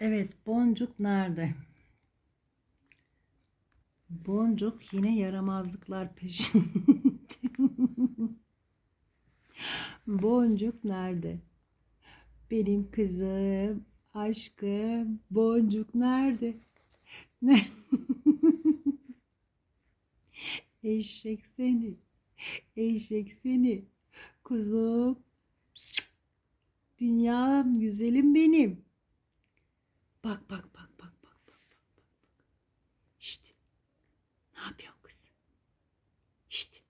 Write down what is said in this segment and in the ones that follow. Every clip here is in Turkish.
Evet, boncuk nerede? Boncuk yine yaramazlıklar peşinde. Boncuk nerede? Benim kızım, aşkım, boncuk nerede? Ne? Eşek seni, eşek seni, kuzum, dünyam, güzelim benim. Bak bak bak bak bak bak bak bak. Şşt. Ne yapıyorsun kız? Şşt.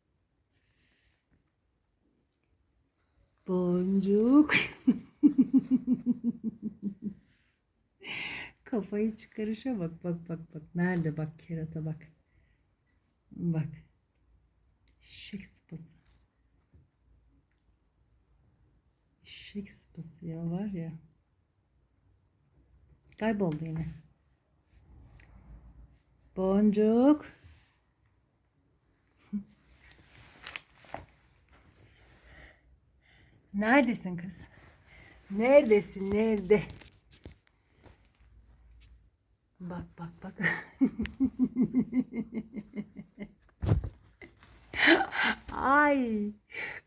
Boncuk. Kafayı çıkarışa bak bak bak bak. Nerede bak kerata bak. Bak. Eşek sıpası. Eşek sıpası ya var ya. Kayboldu yine. Boncuk. Neredesin kız? Neredesin? Nerede? Bak bak bak. Ay.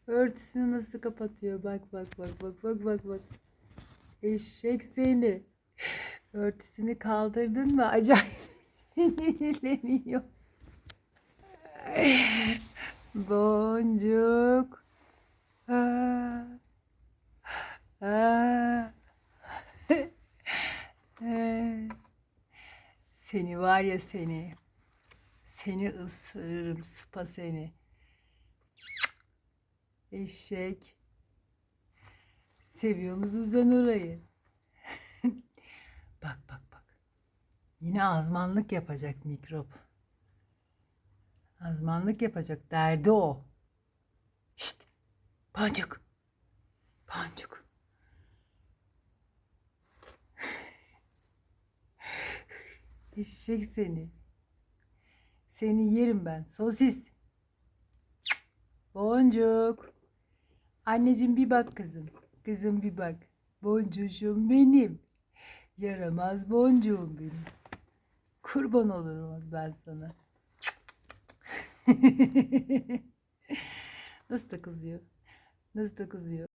Örtüsünü nasıl kapatıyor? Bak bak bak bak bak bak bak. Eşek seni. Örtüsünü kaldırdın mı? Acayip sinirleniyor. Boncuk. Aa. Aa. Seni var ya seni. Seni ısırırım sıpa seni. Eşek. Seviyor musun sen orayı? Bak bak bak. Yine azmanlık yapacak mikrop. Azmanlık yapacak. Derdi o. Şşt. Boncuk. Boncuk. Eşek seni. Seni yerim ben. Sosis. Boncuk. Anneciğim bir bak kızım. Kızım bir bak. Boncuğum benim. Yaramaz boncuğum benim. Kurban olurum ben sana. Nasıl da kızıyor? Nasıl da kızıyor?